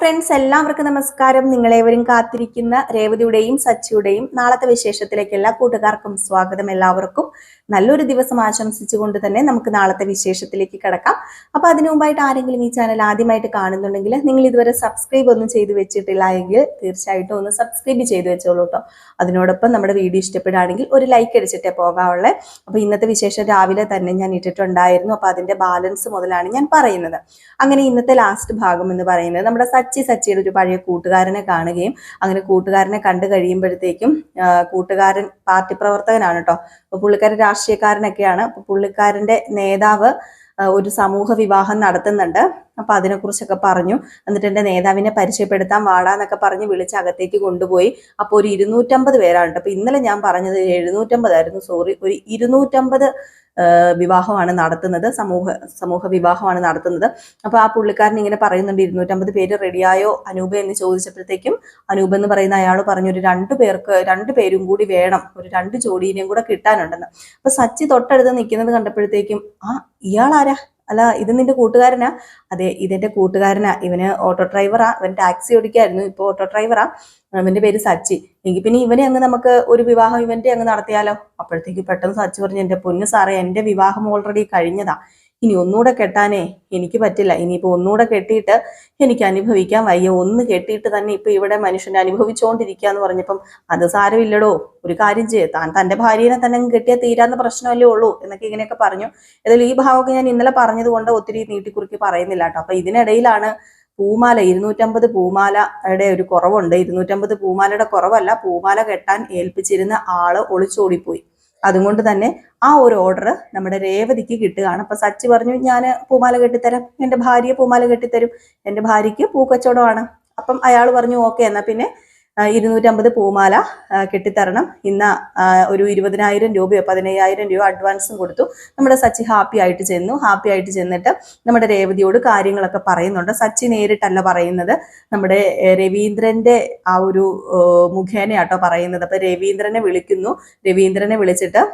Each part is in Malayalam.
ഫ്രണ്ട്സ് എല്ലാവർക്കും നമസ്കാരം. നിങ്ങളേവരും കാത്തിരിക്കുന്ന രേവതിയുടെയും സച്ചിയുടെയും നാളത്തെ വിശേഷത്തിലേക്ക് എല്ലാ കൂട്ടുകാർക്കും സ്വാഗതം. എല്ലാവർക്കും നല്ലൊരു ദിവസം ആശംസിച്ചുകൊണ്ട് തന്നെ നമുക്ക് നാളത്തെ വിശേഷത്തിലേക്ക് കിടക്കാം. അപ്പൊ അതിനു മുമ്പായിട്ട് ആരെങ്കിലും ഈ ചാനൽ ആദ്യമായിട്ട് കാണുന്നുണ്ടെങ്കിൽ നിങ്ങൾ ഇതുവരെ സബ്സ്ക്രൈബ് ഒന്നും ചെയ്തു വെച്ചിട്ടില്ല എങ്കിൽ തീർച്ചയായിട്ടും ഒന്ന് സബ്സ്ക്രൈബ് ചെയ്തു വെച്ചോളൂ കേട്ടോ അതിനോടൊപ്പം നമ്മുടെ വീഡിയോ ഇഷ്ടപ്പെടുകയാണെങ്കിൽ ഒരു ലൈക്ക് അടിച്ചിട്ടേ പോകാവുള്ളേ. അപ്പൊ ഇന്നത്തെ വിശേഷം രാവിലെ തന്നെ ഞാൻ ഇട്ടിട്ടുണ്ടായിരുന്നു. അപ്പൊ അതിന്റെ ബാലൻസ് മുതലാണ് ഞാൻ പറയുന്നത്. അങ്ങനെ ഇന്നത്തെ ലാസ്റ്റ് ഭാഗം എന്ന് പറയുന്നത് നമ്മുടെ സച്ചി സച്ചിയുടെ ഒരു പഴയ കൂട്ടുകാരനെ കാണുകയും അങ്ങനെ കൂട്ടുകാരനെ കണ്ടു കഴിയുമ്പോഴത്തേക്കും കൂട്ടുകാരൻ പാർട്ടി പ്രവർത്തകനാണ് കേട്ടോ അപ്പൊ പുള്ളിക്കാരൻ രാഷ്ട്രീയക്കാരനൊക്കെയാണ്. അപ്പൊ പുള്ളിക്കാരന്റെ നേതാവ് ഒരു സമൂഹ വിവാഹം നടത്തുന്നുണ്ട്. അപ്പൊ അതിനെക്കുറിച്ചൊക്കെ പറഞ്ഞു. എന്നിട്ട് എന്റെ നേതാവിനെ പരിചയപ്പെടുത്താൻ വാടാന്നൊക്കെ പറഞ്ഞ് വിളിച്ച് അകത്തേക്ക് കൊണ്ടുപോയി. അപ്പോൾ ഒരു ഇരുന്നൂറ്റമ്പത് പേരാണ് അപ്പോൾ അപ്പൊ ഇന്നലെ ഞാൻ പറഞ്ഞത് എഴുന്നൂറ്റമ്പതായിരുന്നു സോറി ഒരു ഇരുന്നൂറ്റമ്പത് വിവാഹമാണ് നടത്തുന്നത് സമൂഹ സമൂഹ വിവാഹമാണ് നടത്തുന്നത്. അപ്പൊ ആ പുള്ളിക്കാരൻ ഇങ്ങനെ പറയുന്നുണ്ട് ഇരുന്നൂറ്റമ്പത് പേര് റെഡിയായോ? അനൂപ എന്ന് ചോദിച്ചപ്പോഴത്തേക്കും അനൂപ് എന്ന് പറയുന്ന അയാൾ പറഞ്ഞു ഒരു രണ്ടു പേർക്ക് രണ്ടു പേരും കൂടി വേണം ഒരു രണ്ട് ജോഡീനെയും കൂടെ കിട്ടാനുണ്ടെന്ന്. അപ്പൊ സച്ചി തൊട്ടടുത്ത് നിൽക്കുന്നത് കണ്ടപ്പോഴത്തേക്കും ആ ഇയാളാരാ? അല്ല ഇത് നിന്റെ കൂട്ടുകാരനാ? അതെ ഇതെന്റെ കൂട്ടുകാരനാ. ഇവന് ഓട്ടോ ഡ്രൈവറാ ഇവൻ ടാക്സി ഓടിക്കായിരുന്നു. ഇപ്പൊ ഓട്ടോ ഡ്രൈവറാ അവന്റെ പേര് സച്ചി. എങ്കിൽ പിന്നെ ഇവനെ അങ്ങ് നമുക്ക് ഒരു വിവാഹം ഇവന്റെ അങ്ങ് നടത്തിയാലോ? അപ്പോഴത്തേക്ക് പെട്ടെന്ന് സച്ചി പറഞ്ഞു എന്റെ പൊന്നു സാറേ എന്റെ വിവാഹം ഓൾറെഡി കഴിഞ്ഞതാ. ഇനി ഒന്നുകൂടെ കെട്ടാനേ എനിക്ക് പറ്റില്ല. ഇനിയിപ്പോൾ ഒന്നുകൂടെ കെട്ടിയിട്ട് എനിക്ക് അനുഭവിക്കാൻ വയ്യ. ഒന്ന് കെട്ടിയിട്ട് തന്നെ ഇപ്പം ഇവിടെ മനുഷ്യനെ അനുഭവിച്ചുകൊണ്ടിരിക്കുക എന്ന് പറഞ്ഞപ്പം അത് സാരമില്ലടോ. ഒരു കാര്യം ചെയ്യേ. താൻ തന്റെ ഭാര്യനെ തന്നെ കെട്ടിയാൽ തീരാന്ന് പ്രശ്നമല്ലേ ഉള്ളൂ എന്നൊക്കെ ഇങ്ങനെയൊക്കെ പറഞ്ഞു. ഏതായാലും ഈ ഭാവമൊക്കെ ഞാൻ ഇന്നലെ പറഞ്ഞതുകൊണ്ട് ഒത്തിരി നീട്ടിക്കുറുക്കി പറയുന്നില്ല കേട്ടോ. അപ്പം ഇതിനിടയിലാണ് പൂമാല ഇരുന്നൂറ്റമ്പത് പൂമാലയുടെ ഒരു കുറവുണ്ട്. ഇരുന്നൂറ്റമ്പത് പൂമാലയുടെ കുറവല്ല പൂമാല കെട്ടാൻ ഏൽപ്പിച്ചിരുന്ന ആൾ ഒളിച്ചോടിപ്പോയി. അതുകൊണ്ട് തന്നെ ആ ഒരു ഓർഡർ നമ്മുടെ രേവതിക്ക് കിട്ടുകയാണ്. അപ്പൊ സച്ചി പറഞ്ഞു ഞാൻ പൂമാല കെട്ടിത്തരാം. എന്റെ ഭാര്യയെ പൂമാല കെട്ടിത്തരും. എന്റെ ഭാര്യയ്ക്ക് പൂക്കച്ചവടമാണ്. അപ്പം അയാൾ പറഞ്ഞു ഓക്കെ എന്നാൽ പിന്നെ ഇരുന്നൂറ്റമ്പത് പൂമാല കെട്ടിത്തരണം. ഇന്ന് ഒരു ഇരുപതിനായിരം രൂപയോ പതിനയ്യായിരം രൂപ അഡ്വാൻസും കൊടുത്തു. നമ്മുടെ സച്ചി ഹാപ്പി ആയിട്ട് ചെന്നു. ഹാപ്പി ആയിട്ട് ചെന്നിട്ട് നമ്മുടെ രേവതിയോട് കാര്യങ്ങളൊക്കെ പറയുന്നുണ്ട്. സച്ചി നേരിട്ടല്ല പറയുന്നത്. നമ്മുടെ രവീന്ദ്രന്റെ ആ ഒരു മുഖേനയാട്ടോ പറയുന്നത്. അപ്പൊ രവീന്ദ്രനെ വിളിക്കുന്നു. രവീന്ദ്രനെ വിളിച്ചിട്ട്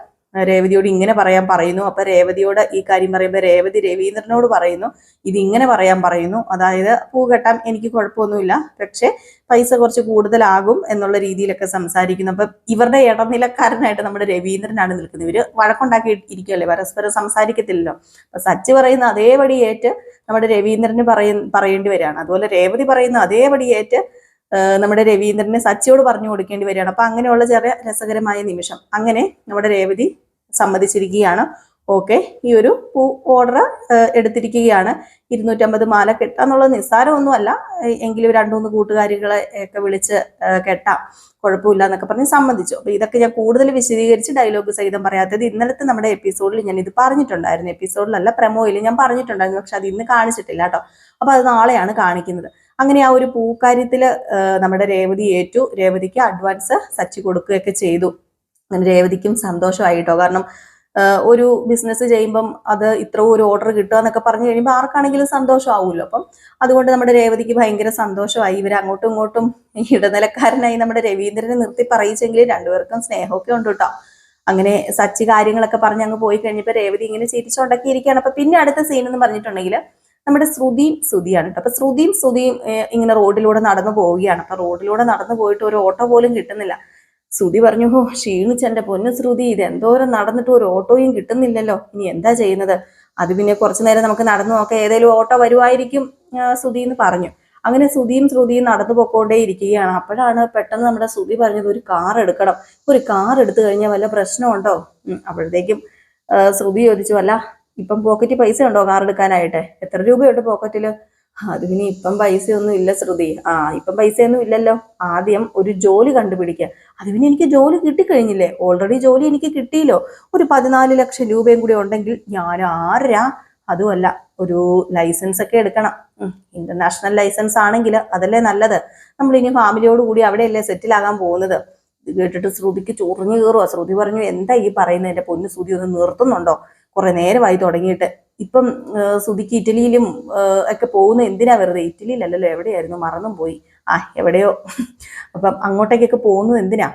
രേവതിയോട് ഇങ്ങനെ പറയാൻ പറയുന്നു. അപ്പൊ രേവതിയോട് ഈ കാര്യം പറയുമ്പോൾ രേവതി രവീന്ദ്രനോട് പറയുന്നു ഇത് ഇങ്ങനെ പറയാൻ പറയുന്നു. അതായത് പൂ കെട്ടാൻ എനിക്ക് കുഴപ്പമൊന്നുമില്ല. പക്ഷെ പൈസ കുറച്ച് കൂടുതലാകും എന്നുള്ള രീതിയിലൊക്കെ സംസാരിക്കുന്നു. അപ്പൊ ഇവരുടെ ഇടനിലക്കാരനായിട്ട് നമ്മുടെ രവീന്ദ്രനാണ് നിൽക്കുന്നത്. ഇവർ വഴക്കുണ്ടാക്കി ഇരിക്കുകയല്ലേ? പരസ്പരം സംസാരിക്കത്തില്ലല്ലോ. അപ്പൊ സച്ച് പറയുന്ന അതേപടി ഏറ്റ് നമ്മുടെ രവീന്ദ്രന് പറയ പറയേണ്ടി വരികയാണ്. അതുപോലെ രേവതി പറയുന്ന അതേപടി ഏറ്റ് നമ്മുടെ രവീന്ദ്രനെ സച്ചിയോട് പറഞ്ഞു കൊടുക്കേണ്ടി വരികയാണ്. അപ്പൊ അങ്ങനെയുള്ള ചെറിയ രസകരമായ നിമിഷം. അങ്ങനെ നമ്മുടെ രേവതി സമ്മതിച്ചിരിക്കുകയാണ്. ഓക്കെ ഈ ഒരു പൂ ഓർഡർ എടുത്തിരിക്കുകയാണ്. ഇരുന്നൂറ്റമ്പത് മാല കെട്ടാന്നുള്ളത് നിസ്സാരമൊന്നുമല്ല. എങ്കിലും രണ്ടു മൂന്ന് കൂട്ടുകാരികളെ ഒക്കെ വിളിച്ച് കെട്ടാം. കുഴപ്പമില്ല എന്നൊക്കെ പറഞ്ഞ് സമ്മതിച്ചു. അപ്പൊ ഇതൊക്കെ ഞാൻ കൂടുതൽ വിശദീകരിച്ച് ഡയലോഗ് സഹിതം പറയാത്തത് ഇന്നലത്തെ നമ്മുടെ എപ്പിസോഡിൽ ഞാൻ ഇത് പറഞ്ഞിട്ടുണ്ടായിരുന്നു. എപ്പിസോഡിലല്ല പ്രമോയിൽ ഞാൻ പറഞ്ഞിട്ടുണ്ടായിരുന്നു. പക്ഷെ അത് ഇന്ന് കാണിച്ചിട്ടില്ല കേട്ടോ. അപ്പൊ അത് നാളെയാണ് കാണിക്കുന്നത്. അങ്ങനെ ആ ഒരു പൂക്കാര്യത്തിൽ ആ, നമ്മുടെ രേവതി ഏറ്റു. രേവതിക്ക് അഡ്വാൻസ് സച്ചി കൊടുക്കുകയൊക്കെ ചെയ്തു. അങ്ങനെ രേവതിക്കും സന്തോഷമായിട്ടോ? കാരണം ഒരു ബിസിനസ് ചെയ്യുമ്പം അത് ഇത്ര ഒരു ഓർഡർ കിട്ടുക എന്നൊക്കെ പറഞ്ഞു കഴിയുമ്പോൾ ആർക്കാണെങ്കിലും സന്തോഷമാവുമല്ലോ. അപ്പം അതുകൊണ്ട് നമ്മുടെ രേവതിക്ക് ഭയങ്കര സന്തോഷമായി. ഇവർ അങ്ങോട്ടും ഇങ്ങോട്ടും ഇടനിലക്കാരനായി നമ്മുടെ രവീന്ദ്രനെ നിർത്തി പറയിച്ചെങ്കിൽ രണ്ടുപേർക്കും സ്നേഹമൊക്കെ ഉണ്ട് കേട്ടോ. അങ്ങനെ സച്ചി കാര്യങ്ങളൊക്കെ പറഞ്ഞ് അങ്ങ് പോയി കഴിഞ്ഞപ്പോൾ രേവതി ഇങ്ങനെ ചിരിച്ചുണ്ടാക്കിയിരിക്കുകയാണ് അപ്പം പിന്നെ അടുത്ത സീൻ എന്ന് പറഞ്ഞിട്ടുണ്ടെങ്കിൽ നമ്മുടെ ശ്രുതിയും ശ്രുതിയാണ് കേട്ടോ. അപ്പൊ ശ്രുതിയും ശ്രുതിയും ഇങ്ങനെ റോഡിലൂടെ നടന്നു പോവുകയാണ്. അപ്പൊ റോഡിലൂടെ നടന്നു പോയിട്ട് ഒരു ഓട്ടോ പോലും കിട്ടുന്നില്ല. ശ്രുതി പറഞ്ഞു ഹോ ക്ഷീണിച്ചെന്റെ പൊന്നു ശ്രുതി ഇത് എന്തോരം നടന്നിട്ട് ഒരു ഓട്ടോയും കിട്ടുന്നില്ലല്ലോ. ഇനി എന്താ ചെയ്യുന്നത്? അത് പിന്നെ കുറച്ചു നേരം നമുക്ക് നടന്നു നോക്കാം ഏതെങ്കിലും ഓട്ടോ വരുമായിരിക്കും ശ്രുതി എന്ന് പറഞ്ഞു. അങ്ങനെ ശ്രുതിയും ശ്രുതിയും നടന്നു പോയിക്കൊണ്ടേ ഇരിക്കുകയാണ്. അപ്പോഴാണ് പെട്ടെന്ന് നമ്മുടെ ശ്രുതി പറഞ്ഞത് ഒരു കാർ എടുക്കണം. ഒരു കാർ എടുത്തു കഴിഞ്ഞാൽ വല്ല പ്രശ്നമുണ്ടോ? അപ്പോഴത്തേക്കും ശ്രുതി ചോദിച്ചു അല്ല ഇപ്പം പോക്കറ്റ് പൈസ ഉണ്ടോ കാർ എടുക്കാനായിട്ട്? എത്ര രൂപയുണ്ട് പോക്കറ്റിൽ അത് ഇപ്പം പൈസയൊന്നും ഇല്ല ശ്രുതി. ആ ഇപ്പം പൈസയൊന്നും ഇല്ലല്ലോ. ആദ്യം ഒരു ജോലി കണ്ടുപിടിക്കുക. അത് പിന്നെ എനിക്ക് ജോലി കിട്ടിക്കഴിഞ്ഞില്ലേ? ഓൾറെഡി ജോലി എനിക്ക് കിട്ടിയില്ലോ. ഒരു പതിനാല് ലക്ഷം രൂപയും കൂടി ഉണ്ടെങ്കിൽ ഞാൻ ആരാ? അതുമല്ല ഒരു ലൈസൻസ് ഒക്കെ എടുക്കണം. ഇന്റർനാഷണൽ ലൈസൻസ് ആണെങ്കിൽ അതല്ലേ നല്ലത്. നമ്മൾ ഇനി ഫാമിലിയോട് കൂടി അവിടെയല്ലേ സെറ്റിൽ ആകാൻ പോകുന്നത്? ഇത് കേട്ടിട്ട് ശ്രുതിക്ക് ചൊറിഞ്ഞു കയറുക ശ്രുതി പറഞ്ഞു എന്താ ഈ പറയുന്നത് എന്റെ പൊന്നു ശ്രുതി ഒന്ന് നിർത്തുന്നുണ്ടോ? കുറെ നേരമായി തുടങ്ങിയിട്ട്. ഇപ്പം സുധിക്ക് ഇറ്റലിയിലും ഒക്കെ പോകുന്ന എന്തിനാ വെറുതെ? ഇറ്റലിയിലല്ലല്ലോ എവിടെയായിരുന്നു? മറന്നും പോയി ആ എവിടെയോ. അപ്പം അങ്ങോട്ടേക്കൊക്കെ പോകുന്നത് എന്തിനാ?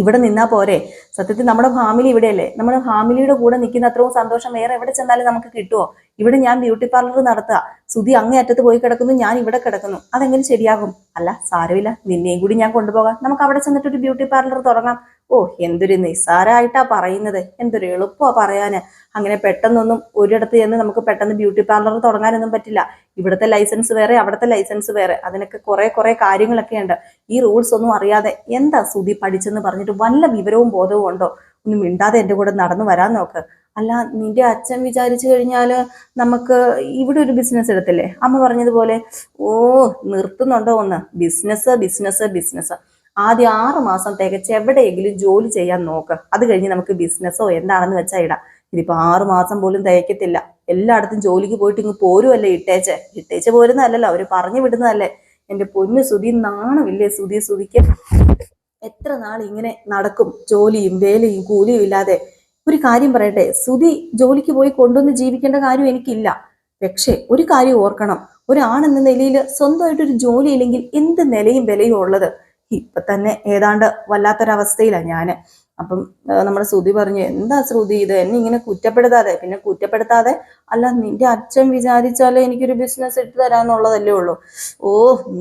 ഇവിടെ നിന്നാ പോരെ. സത്യത്തിൽ നമ്മുടെ ഫാമിലി ഇവിടെയല്ലേ. നമ്മുടെ ഫാമിലിയുടെ കൂടെ നിൽക്കുന്ന അത്രയും സന്തോഷം വേറെ എവിടെ ചെന്നാലും നമുക്ക് കിട്ടുമോ ഇവിടെ ഞാൻ ബ്യൂട്ടി പാർലർ നടത്തുക. സുധി അങ്ങേ അറ്റത്ത് പോയി കിടക്കുന്നു ഞാൻ ഇവിടെ കിടക്കുന്നു. അതെങ്ങനെ ശരിയാകും? അല്ല സാരമില്ല. നിന്നെയും കൂടി ഞാൻ കൊണ്ടുപോകാം. നമുക്ക് അവിടെ ചെന്നിട്ട് ഒരു ബ്യൂട്ടി പാർലർ തുടങ്ങാം. ഓ എന്തൊരു നിസ്സാരമായിട്ടാ പറയുന്നത്. എന്തൊരു എളുപ്പമാ പറയാന്. അങ്ങനെ പെട്ടെന്നൊന്നും ഒരിടത്ത് ചെന്ന് നമുക്ക് പെട്ടെന്ന് ബ്യൂട്ടി പാർലർ തുടങ്ങാനൊന്നും പറ്റില്ല. ഇവിടുത്തെ ലൈസൻസ് വേറെ അവിടുത്തെ ലൈസൻസ് വേറെ. അതിനൊക്കെ കുറെ കുറെ കാര്യങ്ങളൊക്കെ ഉണ്ട്. ഈ റൂൾസ് ഒന്നും അറിയാതെ എന്താ സുതി പഠിച്ചെന്ന് പറഞ്ഞിട്ട് വല്ല വിവരവും ബോധവും ഉണ്ടോ? ഒന്നും മിണ്ടാതെ എന്റെ കൂടെ നടന്നു വരാൻ നോക്ക്. അല്ല നിന്റെ അച്ഛൻ വിചാരിച്ചു കഴിഞ്ഞാൽ നമുക്ക് ഇവിടെ ഒരു ബിസിനസ് എടുത്തില്ലേ? അമ്മ പറഞ്ഞതുപോലെ ഓ നിർത്തുന്നുണ്ടോ ഒന്ന്? ബിസിനസ് ബിസിനസ് ബിസിനസ് ആദ്യം ആറ് മാസം തികച്ച് എവിടെയെങ്കിലും ജോലി ചെയ്യാൻ നോക്ക്. അത് കഴിഞ്ഞ് നമുക്ക് ബിസിനസ്സോ എന്താണെന്ന് വെച്ചാൽ ഇടാം. ഇതിപ്പോ ആറ് മാസം പോലും തികക്കത്തില്ല എല്ലായിടത്തും ജോലിക്ക് പോയിട്ട് ഇങ്ങ് പോരുമല്ലേ ഇട്ടേച്ച്? ഇട്ടേച്ച് പോരുന്നതല്ലല്ലോ. അവർ പറഞ്ഞു വിടുന്നതല്ലേ. എന്റെ പൊന്നു സുധി നാണമില്ലേ സുധി? സുധിക്ക് എത്ര നാൾ ഇങ്ങനെ നടക്കും ജോലിയും വേലയും കൂലിയും ഇല്ലാതെ? ഒരു കാര്യം പറയട്ടെ. സുധി ജോലിക്ക് പോയി കൊണ്ടുവന്ന് ജീവിക്കേണ്ട കാര്യം എനിക്കില്ല. പക്ഷേ ഒരു കാര്യം ഓർക്കണം. ഒരാണെന്ന നിലയിൽ സ്വന്തമായിട്ടൊരു ജോലി ഇല്ലെങ്കിൽ എന്ത് നിലയും വിലയും ഉള്ളത്? ഇപ്പൊ തന്നെ ഏതാണ്ട് വല്ലാത്തൊരവസ്ഥയിലാണ് ഞാൻ. അപ്പം നമ്മുടെ ശ്രുതി പറഞ്ഞു എന്താ ശ്രുതി ഇത്? എന്നെ ഇങ്ങനെ കുറ്റപ്പെടുത്താതെ പിന്നെ കുറ്റപ്പെടുത്താതെ അല്ല നിന്റെ അച്ഛൻ വിചാരിച്ചാലേ എനിക്കൊരു ബിസിനസ് ഇട്ട് തരാന്നുള്ളതല്ലേ ഉള്ളൂ. ഓ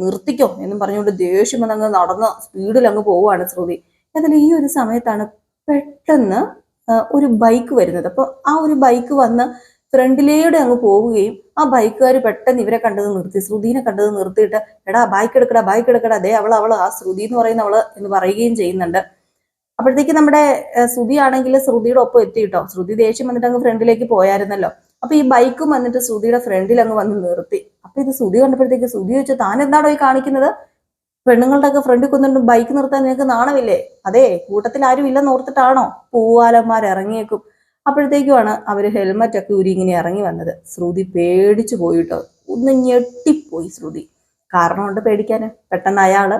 നിർത്തിക്കോ എന്നും പറഞ്ഞുകൊണ്ട് ദേഷ്യം വന്നങ്ങ് നടന്ന് സ്പീഡിൽ അങ്ങ് പോവുകയാണ് ശ്രുതി. എന്നാൽ ഈ ഒരു സമയത്താണ് പെട്ടെന്ന് ഒരു ബൈക്ക് വരുന്നത്. അപ്പോൾ ആ ഒരു ബൈക്ക് വന്ന് ഫ്രണ്ടിലൂടെ അങ്ങ് പോവുകയും ആ ബൈക്കുകാർ പെട്ടെന്ന് ഇവരെ കണ്ടത് നിർത്തി ശ്രുതിനെ കണ്ടത് നിർത്തിയിട്ട് എടാ ബൈക്ക് എടുക്കടാ ബൈക്ക് എടുക്കടാ അതേ അവൾ അവൾ ആ ശ്രുതി എന്ന് പറയുന്ന അവൾ എന്ന് പറയുകയും ചെയ്യുന്നുണ്ട്. അപ്പോഴത്തേക്ക് നമ്മുടെ ശ്രുതി ആണെങ്കിൽ ശ്രുതിയുടെ ഒപ്പം എത്തി കേട്ടോ. ശ്രുതി ദേഷ്യം വന്നിട്ട് അങ്ങ് ഫ്രണ്ടിലേക്ക് പോയായിരുന്നല്ലോ. അപ്പൊ ഈ ബൈക്കും വന്നിട്ട് ശ്രുതിയുടെ ഫ്രണ്ടിൽ അങ്ങ് വന്ന് നിർത്തി. അപ്പൊ ഇത് ശ്രുതി കണ്ടപ്പോഴത്തേക്ക് ശ്രുതി വെച്ച് താൻ എന്താണോ ഈ കാണിക്കുന്നത്? പെണ്ണുങ്ങളുടെ ഒക്കെ ഫ്രണ്ടിൽ കൊന്നിട്ട് ബൈക്ക് നിർത്താൻ നിനക്ക് നാണമില്ലേ? അതെ കൂട്ടത്തിൽ ആരും ഇല്ലെന്ന് ഓർത്തിട്ടാണോ? പൂവാലന്മാർ ഇറങ്ങിയേക്കും. അപ്പോഴത്തേക്കുമാണ് അവർ ഹെൽമറ്റ് ഒക്കെ ഊരി ഇങ്ങനെ ഇറങ്ങി വന്നത്. ശ്രുതി പേടിച്ചു പോയിട്ടോ. ഒന്ന് ഞെട്ടിപ്പോയി ശ്രുതി. കാരണമുണ്ട് പേടിക്കാൻ പെട്ടെന്ന് അയാൾ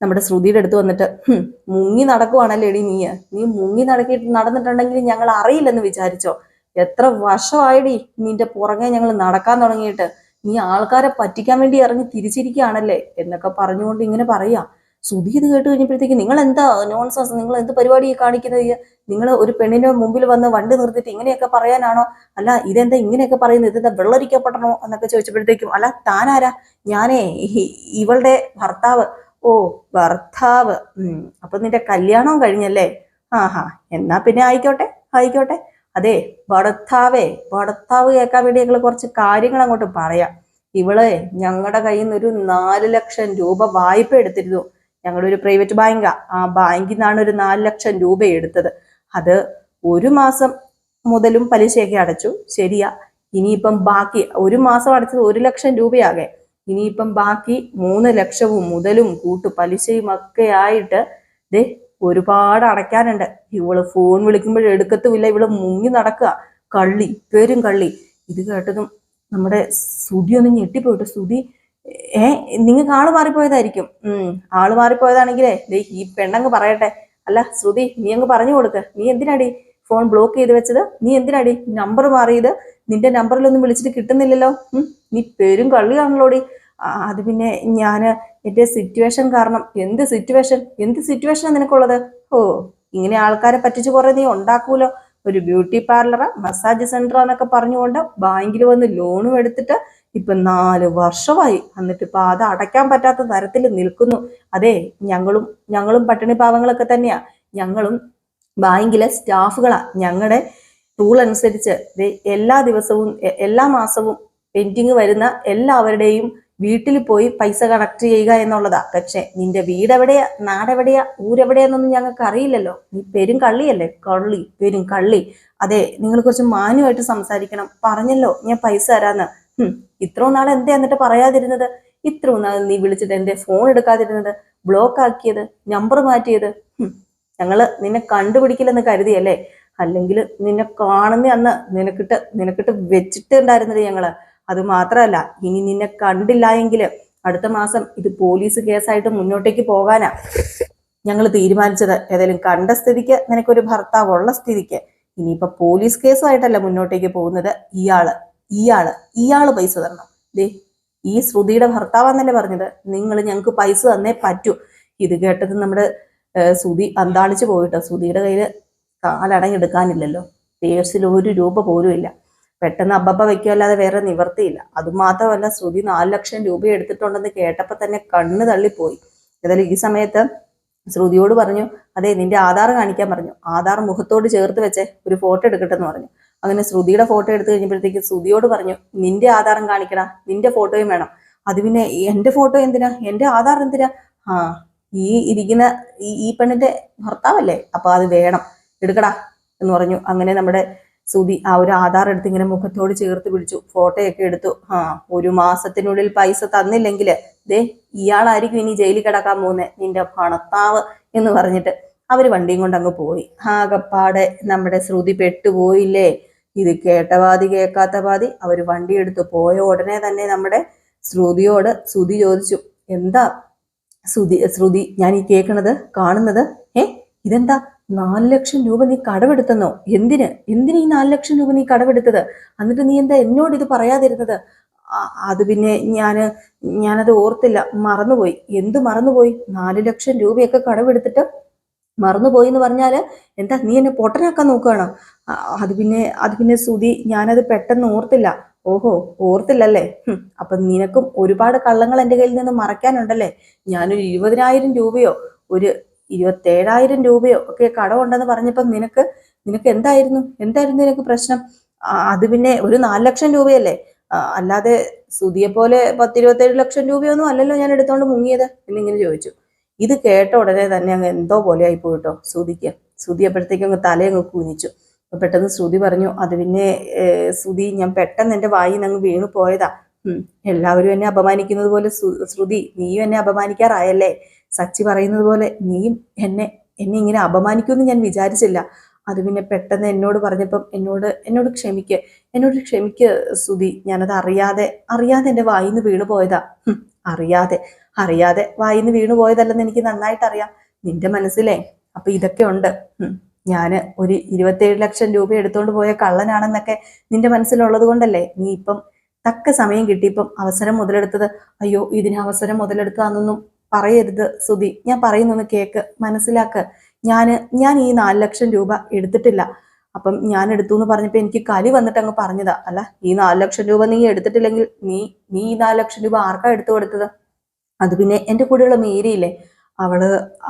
നമ്മുടെ ശ്രുതിയുടെ അടുത്ത് വന്നിട്ട് മുങ്ങി നടക്കുവാണല്ലേ എടി നീ നീ മുങ്ങി നടക്കിയിട്ട് നടന്നിട്ടുണ്ടെങ്കിൽ ഞങ്ങൾ അറിയില്ലെന്ന് വിചാരിച്ചോ? എത്ര വർഷമായിടി നിന്റെ പുറകെ ഞങ്ങൾ നടക്കാൻ തുടങ്ങിയിട്ട്? നീ ആൾക്കാരെ പറ്റിക്കാൻ വേണ്ടി ഇറങ്ങി തിരിച്ചിരിക്കുകയാണല്ലേ? എന്നൊക്കെ പറഞ്ഞുകൊണ്ട് ഇങ്ങനെ പറയാ. ശ്രുതി ഇത് കേട്ട് കഴിഞ്ഞപ്പോഴത്തേക്ക് നിങ്ങൾ എന്താ നോൺസെൻസ് നിങ്ങൾ എന്ത് പരിപാടി കാണിക്കുന്നത് നിങ്ങൾ ഒരു പെണ്ണിന്റെ മുമ്പിൽ വന്ന് വണ്ടി നിർത്തിയിട്ട് ഇങ്ങനെയൊക്കെ പറയാനാണോ? അല്ല ഇതെന്താ ഇങ്ങനെയൊക്കെ പറയുന്നത്? ഇതെന്താ വെള്ളരിക്കപ്പെടണോ എന്നൊക്കെ ചോദിച്ചപ്പോഴത്തേക്കും അല്ല താനാരാ? ഞാനേ ഇവളുടെ ഭർത്താവ്. ഓ ഭർത്താവ്. ഉം അപ്പൊ നിന്റെ കല്യാണവും കഴിഞ്ഞല്ലേ? ആഹാ എന്നാ പിന്നെ ആയിക്കോട്ടെ ആയിക്കോട്ടെ. അതെ ഭർത്താവേ ഭർത്താവ് കേൾക്കാൻ വേണ്ടി ഞങ്ങൾ കുറച്ച് കാര്യങ്ങൾ അങ്ങോട്ട് പറയാം. ഇവൾ ഞങ്ങളുടെ കയ്യിൽ നിന്ന് ഒരു നാല് ലക്ഷം രൂപ വായ്പ എടുത്തിരുന്നു. ഞങ്ങളുടെ ഒരു പ്രൈവറ്റ് ബാങ്കാ. ആ ബാങ്കിൽ നിന്നാണ് ഒരു നാല് ലക്ഷം രൂപ എടുത്തത്. അത് ഒരു മാസം മുതലും പലിശയൊക്കെ അടച്ചു. ശരിയാ. ഇനിയിപ്പം ബാക്കി ഒരു മാസം അടച്ചത് ഒരു ലക്ഷം രൂപയാകെ. ഇനിയിപ്പം ബാക്കി മൂന്ന് ലക്ഷവും മുതലും കൂട്ടു പലിശയും ഒക്കെ ആയിട്ട് ദേ ഒരുപാട് അടയ്ക്കാനുണ്ട്. ഇവൾ ഫോൺ വിളിക്കുമ്പോഴും എടുക്കത്തുമില്ല. ഇവൾ മുങ്ങി നടക്കുക കള്ളി പേരും കള്ളി. ഇത് കേട്ടതും നമ്മുടെ സുതി ഒന്ന് ഞെട്ടിപ്പോയിട്ട് സുതി ഏ നിങ്ങൾക്ക് ആൾ മാറിപ്പോയതായിരിക്കും. ഉം ആൾ മാറിപ്പോയതാണെങ്കിലേ ദേ ഈ പെണ്ണങ്ങ് പറയട്ടെ. അല്ല ശ്രുതി നീ അങ്ങ് പറഞ്ഞു കൊടുക്ക. നീ എന്തിനാടി ഫോൺ ബ്ലോക്ക് ചെയ്ത് വെച്ചത്? നീ എന്തിനാടി നമ്പർ മാറിയത്? നിന്റെ നമ്പറിലൊന്നും വിളിച്ചിട്ട് കിട്ടുന്നില്ലല്ലോ. നീ പേരും കള്ളിയാണല്ലോടി. അത് പിന്നെ ഞാൻ എന്റെ സിറ്റുവേഷൻ കാരണം എന്ത് സിറ്റുവേഷൻ എന്ത് സിറ്റുവേഷനാണ് നിനക്കുള്ളത്? ഓ ഇങ്ങനെ ആൾക്കാരെ പറ്റിച്ച് കുറെ നീ ഉണ്ടാക്കൂലോ? ഒരു ബ്യൂട്ടി പാർലറ മസാജ് സെന്റർ എന്നൊക്കെ പറഞ്ഞുകൊണ്ട് ബാങ്കിൽ വന്ന് ലോണും എടുത്തിട്ട് ഇപ്പൊ നാല് വർഷമായി. എന്നിട്ട് ഇപ്പൊ അത് അടയ്ക്കാൻ പറ്റാത്ത തരത്തിൽ നിൽക്കുന്നു. അതെ ഞങ്ങളും ഞങ്ങളും പട്ടിണി പാവങ്ങളൊക്കെ തന്നെയാ. ഞങ്ങളും ബാങ്കിലെ സ്റ്റാഫുകളാ. ഞങ്ങളുടെ റൂൾ അനുസരിച്ച് എല്ലാ ദിവസവും എല്ലാ മാസവും പെൻഡിങ് വരുന്ന എല്ലാവരുടെയും വീട്ടിൽ പോയി പൈസ കളക്ട് ചെയ്യുക എന്നുള്ളതാ. പക്ഷെ നിന്റെ വീടെവിടെയാ നാടെവിടെയാ ഊരെവിടെയാന്നൊന്നും ഞങ്ങൾക്ക് അറിയില്ലല്ലോ നീ പെരും കള്ളിയല്ലേ? കള്ളി പെരും കള്ളി. അതെ നിങ്ങൾ കുറച്ച് മാന്യമായിട്ട് സംസാരിക്കണം. പറഞ്ഞല്ലോ ഞാൻ പൈസ തരാന്ന്. ഇത്രയും നാൾ എന്താ എന്നിട്ട് പറയാതിരുന്നത്? ഇത്രയും നാൾ നീ വിളിച്ചിട്ട് എന്റെ ഫോൺ എടുക്കാതിരുന്നത് ബ്ലോക്ക് ആക്കിയത് നമ്പർ മാറ്റിയത്. ഞങ്ങൾ നിന്നെ കണ്ടുപിടിക്കില്ലെന്ന് കരുതിയല്ലേ? അല്ലെങ്കിൽ നിന്നെ കാണുന്ന അന്ന് നിനക്കിട്ട് നിനക്കിട്ട് വെച്ചിട്ടുണ്ടായിരുന്നത് ഞങ്ങൾ? അത് മാത്രമല്ല ഇനി നിന്നെ കണ്ടില്ല എങ്കിൽ അടുത്ത മാസം ഇത് പോലീസ് കേസായിട്ട് മുന്നോട്ടേക്ക് പോകാനാ. ഞങ്ങൾ തീരുമാനിച്ചത് ഏതായാലും കണ്ട സ്ഥിതിക്ക് നിനക്കൊരു ഭർത്താവ് ഉള്ള സ്ഥിതിക്ക്. ഇനിയിപ്പോ പോലീസ് കേസുമായിട്ടല്ല മുന്നോട്ടേക്ക് പോകുന്നത് ഇയാൾ. ഇയാൾ ഇയാൾ പൈസ തരണം. ദേ ഈ ശ്രുതിയുടെ ഭർത്താവാന്നല്ലേ പറഞ്ഞത്? നിങ്ങൾ ഞങ്ങൾക്ക് പൈസ തന്നേ പറ്റൂ. ഇത് കേട്ടത് നമ്മുടെ ശ്രുതി അന്താളിച്ചു പോയിട്ടോ? ശ്രുതിയുടെ കയ്യിൽ കാലടങ്ങിയെടുക്കാനില്ലല്ലോ. പേഴ്സിൽ ഒരു രൂപ പോലും ഇല്ല. പെട്ടെന്ന് അബ്ബപ്പ വെക്കുകയല്ലാതെ വേറെ നിവർത്തിയില്ല. അതുമാത്രമല്ല ശ്രുതി നാല് ലക്ഷം രൂപ എടുത്തിട്ടുണ്ടെന്ന് കേട്ടപ്പോൾ തന്നെ കണ്ണ് തള്ളിപ്പോയി. ഏതായാലും ഈ സമയത്ത് ശ്രുതിയോട് പറഞ്ഞു അതെ നിന്റെ ആധാർ കാണിക്കാൻ പറഞ്ഞു. ആധാർ മുഖത്തോട് ചേർത്ത് വെച്ചേ ഒരു ഫോട്ടോ എടുക്കട്ടെ എന്ന് പറഞ്ഞു. അങ്ങനെ ശ്രുതിയുടെ ഫോട്ടോ എടുത്തു കഴിഞ്ഞപ്പോഴത്തേക്ക് ശ്രുതിയോട് പറഞ്ഞു നിന്റെ ആധാരം കാണിക്കടാ നിന്റെ ഫോട്ടോയും വേണം. അത് പിന്നെ എന്റെ ഫോട്ടോ എന്തിനാ? എന്റെ ആധാർ എന്തിനാ? ആ ഈ ഇരിക്കുന്ന ഈ ഈ പെണ്ണിന്റെ ഭർത്താവല്ലേ അപ്പൊ അത് വേണം എടുക്കടാ എന്ന് പറഞ്ഞു. അങ്ങനെ നമ്മുടെ സുതി ആ ഒരു ആധാർ എടുത്ത് ഇങ്ങനെ മുഖത്തോട് ചേർത്ത് പിടിച്ചു ഫോട്ടോയൊക്കെ എടുത്തു. ആ ഒരു മാസത്തിനുള്ളിൽ പൈസ തന്നില്ലെങ്കിൽ ദേ ഇയാളായിരിക്കും ഇനി ജയിലിൽ കിടക്കാൻ പോകുന്നത് നിന്റെ ഭർത്താവ് എന്ന് പറഞ്ഞിട്ട് അവർ വണ്ടിയും കൊണ്ട് അങ്ങ് പോയി. ആകപ്പാടെ നമ്മുടെ ശ്രുതി പെട്ടുപോയില്ലേ? ഇത് കേട്ടവാതി കേൾക്കാത്ത പാതി അവർ വണ്ടി എടുത്ത് പോയ ഉടനെ തന്നെ നമ്മുടെ ശ്രുതിയോട് ശ്രുതി ചോദിച്ചു എന്താ ശ്രുതി ശ്രുതി ഞാൻ ഈ കേൾക്കണത് കാണുന്നത്? ഏ ഇതെന്താ? നാല് ലക്ഷം രൂപ നീ കടമെടുത്തെന്നോ? എന്തിന്? എന്തിന് ഈ നാല് ലക്ഷം രൂപ നീ കടമെടുത്തത്? എന്നിട്ട് നീ എന്താ എന്നോട് ഇത് പറയാതിരുന്നത്? അത് പിന്നെ ഞാൻ ഞാനത് ഓർത്തില്ല മറന്നുപോയി. എന്ത് മറന്നുപോയി? നാല് ലക്ഷം രൂപയൊക്കെ കടമെടുത്തിട്ട് മറന്നുപോയി എന്ന് പറഞ്ഞാൽ എന്താ നീ എന്നെ പൊട്ടനാക്കാൻ നോക്കുകയാണോ? അത് പിന്നെ അത് പിന്നെ സുധി ഞാനത് പെട്ടെന്ന് ഓർത്തില്ല. ഓഹോ ഓർത്തില്ലല്ലേ? അപ്പൊ നിനക്കും ഒരുപാട് കള്ളങ്ങൾ എന്റെ കയ്യിൽ നിന്ന് മറയ്ക്കാനുണ്ടല്ലേ? ഞാനൊരു ഇരുപതിനായിരം രൂപയോ ഒരു ഇരുപത്തേഴായിരം രൂപയോ ഒക്കെ കടമുണ്ടെന്ന് പറഞ്ഞപ്പം നിനക്ക് നിനക്ക് എന്തായിരുന്നു? എന്തായിരുന്നു നിനക്ക് പ്രശ്നം? അത് പിന്നെ ഒരു നാല് ലക്ഷം രൂപയല്ലേ? അല്ലാതെ സുധിയെ പോലെ പത്തിരുപത്തേഴ് ലക്ഷം രൂപയൊന്നും അല്ലല്ലോ ഞാൻ എടുത്തോണ്ട് മുങ്ങിയത് എന്നിങ്ങനെ ചോദിച്ചു. ഇത് കേട്ട ഉടനെ തന്നെ അങ്ങ് എന്തോ പോലെ ആയി പോയിട്ടോ സുധിക്ക് സുധി അപ്പോഴത്തേക്കും അങ്ങ് തലയങ്ങ് കുനിച്ചു. അപ്പൊ പെട്ടെന്ന് ശ്രുതി പറഞ്ഞു അത് പിന്നെ ശ്രുതി ഞാൻ പെട്ടെന്ന് എന്റെ നിന്ന് അങ്ങ് വീണു പോയതാ. എല്ലാവരും എന്നെ അപമാനിക്കുന്നത് പോലെ ശ്രുതി നീയും എന്നെ അപമാനിക്കാറായല്ലേ? സച്ചി പറയുന്നത് പോലെ നീയും എന്നെ എന്നെ ഇങ്ങനെ അപമാനിക്കുമെന്ന് ഞാൻ വിചാരിച്ചില്ല. അത് പിന്നെ പെട്ടെന്ന് എന്നോട് പറഞ്ഞപ്പം എന്നോട് എന്നോട് ക്ഷമിക്ക് എന്നോട് ക്ഷമിക്ക് സുധി ഞാനത് അറിയാതെ അറിയാതെ എന്റെ വായിൽ നിന്ന് വീണു പോയതാ. അറിയാതെ അറിയാതെ വായിൽ നിന്ന് വീണു പോയതല്ലെന്ന് എനിക്ക് നന്നായിട്ട് അറിയാം നിന്റെ മനസ്സിലേ അപ്പൊ ഇതൊക്കെ ഉണ്ട്. ഞാൻ ഒരു ഇരുപത്തേഴ് ലക്ഷം രൂപ എടുത്തുകൊണ്ട് പോയ കള്ളനാണെന്നൊക്കെ നിന്റെ മനസ്സിലുള്ളത് കൊണ്ടല്ലേ? നീ ഇപ്പം തക്ക സമയം കിട്ടിയപ്പം അവസരം മുതലെടുത്തത്. അയ്യോ ഇതിന് അവസരം മുതലെടുത്തതാണെന്നൊന്നും പറയരുത് സുധി. ഞാൻ പറയുന്നൊന്ന് കേക്ക് മനസ്സിലാക്ക്. ഞാൻ ഞാൻ ഈ നാല് ലക്ഷം രൂപ എടുത്തിട്ടില്ല. അപ്പം ഞാൻ എടുത്തു എന്ന് പറഞ്ഞപ്പോൾ എനിക്ക് കലി വന്നിട്ട് അങ്ങ് പറഞ്ഞതാ. അല്ല ഈ നാല് ലക്ഷം രൂപ നീ എടുത്തിട്ടില്ലെങ്കിൽ നീ നീ ഈ നാല് ലക്ഷം രൂപ ആർക്കാ എടുത്തു കൊടുത്തത്? അത് പിന്നെ എന്റെ കൂടെയുള്ള മേരിയില്ലേ? അവൾ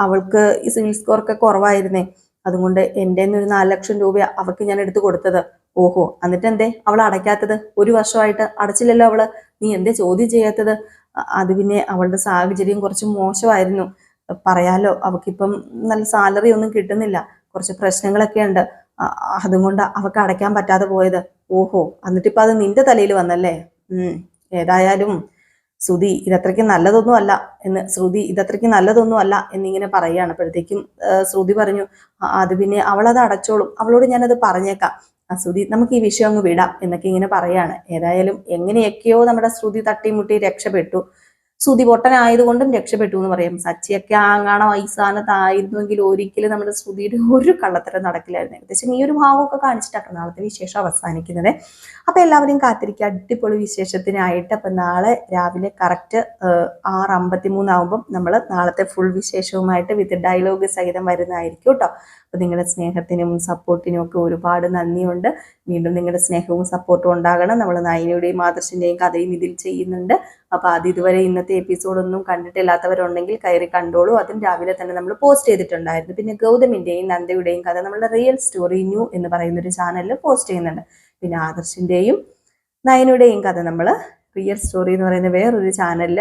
അവൾക്ക് ഈ സിവിൽ സ്കോർ ഒക്കെ കുറവായിരുന്നേ. അതുകൊണ്ട് എന്റെ ഒരു നാല് ലക്ഷം രൂപ അവൾക്ക് ഞാൻ എടുത്തു കൊടുത്തത്. ഓഹോ എന്നിട്ട് എന്തേ അവൾ അടയ്ക്കാത്തത്? ഒരു വർഷമായിട്ട് അടച്ചില്ലല്ലോ അവൾ? നീ എന്തേ ചോദ്യം ചെയ്യാത്തത്? അത് പിന്നെ അവളുടെ സാഹചര്യം കുറച്ച് മോശമായിരുന്നു. പറയാലോ അവൾക്കിപ്പം നല്ല സാലറി ഒന്നും കിട്ടുന്നില്ല. കുറച്ച് പ്രശ്നങ്ങളൊക്കെ ഉണ്ട്. അതുകൊണ്ട് അവൾക്ക് അടയ്ക്കാൻ പറ്റാതെ പോയത്. ഓഹോ എന്നിട്ടിപ്പോ അത് നിന്റെ തലയിൽ വന്നല്ലേ? ഏതായാലും ശ്രുതി ഇതത്രയ്ക്ക് നല്ലതൊന്നും അല്ല എന്ന് ശ്രുതി ഇതത്രയ്ക്ക് നല്ലതൊന്നും അല്ല എന്നിങ്ങനെ പറയുകയാണ് അപ്പോഴത്തേക്കും ശ്രുതി പറഞ്ഞു "ആ, അത് പിന്നെ അവളത് അടച്ചോളും. അവളോട് ഞാനത് പറഞ്ഞേക്കാം. ആ ശ്രുതി നമുക്ക് ഈ വിഷയം അങ്ങ് വിടാം എന്നൊക്കെ ഇങ്ങനെ പറയാണ് ഏതായാലും എങ്ങനെയൊക്കെയോ നമ്മുടെ ശ്രുതി തട്ടിമുട്ടി രക്ഷപ്പെട്ടു. ശ്രുതി പൊട്ടനായതുകൊണ്ടും രക്ഷപ്പെട്ടു എന്ന് പറയാം. സച്ചിയൊക്കെ ആങ്ങാണോ ഐസാനത്തായിരുന്നുവെങ്കിൽ ഒരിക്കലും നമ്മുടെ ശ്രുതിയുടെ ഒരു കള്ളത്തരം നടക്കില്ലായിരുന്നു. ഏകദേശം ഈ ഒരു ഭാവമൊക്കെ കാണിച്ചിട്ടാണ് നാളത്തെ വിശേഷം അവസാനിക്കുന്നത്. അപ്പൊ എല്ലാവരും കാത്തിരിക്കുക. അടിപൊളി വിശേഷത്തിനായിട്ട് അപ്പൊ നാളെ രാവിലെ കറക്റ്റ് ആറ് അമ്പത്തി മൂന്നാകുമ്പം നമ്മൾ നാളത്തെ ഫുൾ വിശേഷവുമായിട്ട് വിത്ത് ഡയലോഗ് സഹിതം വരുന്നതായിരിക്കും കേട്ടോ. നിങ്ങളുടെ സ്നേഹത്തിനും സപ്പോർട്ടിനും ഒക്കെ ഒരുപാട് നന്ദിയുണ്ട്. വീണ്ടും നിങ്ങളുടെ സ്നേഹവും സപ്പോർട്ടും ഉണ്ടാകണം. നമ്മൾ നയനയുടെയും ആദർശിന്റെയും കഥയും ഇതിൽ ചെയ്യുന്നുണ്ട്. അപ്പോൾ അത് ഇതുവരെ ഇന്നത്തെ എപ്പിസോഡൊന്നും കണ്ടിട്ടില്ലാത്തവരുണ്ടെങ്കിൽ കയറി കണ്ടോളൂ. അതും രാവിലെ തന്നെ നമ്മൾ പോസ്റ്റ് ചെയ്തിട്ടുണ്ടായിരുന്നു. പിന്നെ ഗൗതമിന്റെയും നന്ദയുടെയും കഥ. നമ്മുടെ റിയൽ സ്റ്റോറി ന്യൂ എന്ന് പറയുന്ന ഒരു ചാനലിൽ പോസ്റ്റ് ചെയ്യുന്നുണ്ട്. പിന്നെ ആദർശിന്റെയും നയനുടെയും കഥ നമ്മൾ റിയൽ സ്റ്റോറി എന്ന് പറയുന്ന വേറൊരു ചാനലിൽ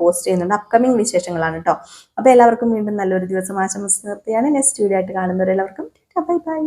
പോസ്റ്റ് ചെയ്യുന്നുണ്ട്. അപ്കമിങ് വിശേഷങ്ങളാണ് കേട്ടോ അപ്പോൾ എല്ലാവർക്കും വീണ്ടും നല്ലൊരു ദിവസം ആശംസിച്ച് നിർത്തിയാണ് നെക്സ്റ്റ് വീഡിയോ ആയിട്ട് കാണുന്നവരെല്ലാവർക്കും ബൈ ബൈ.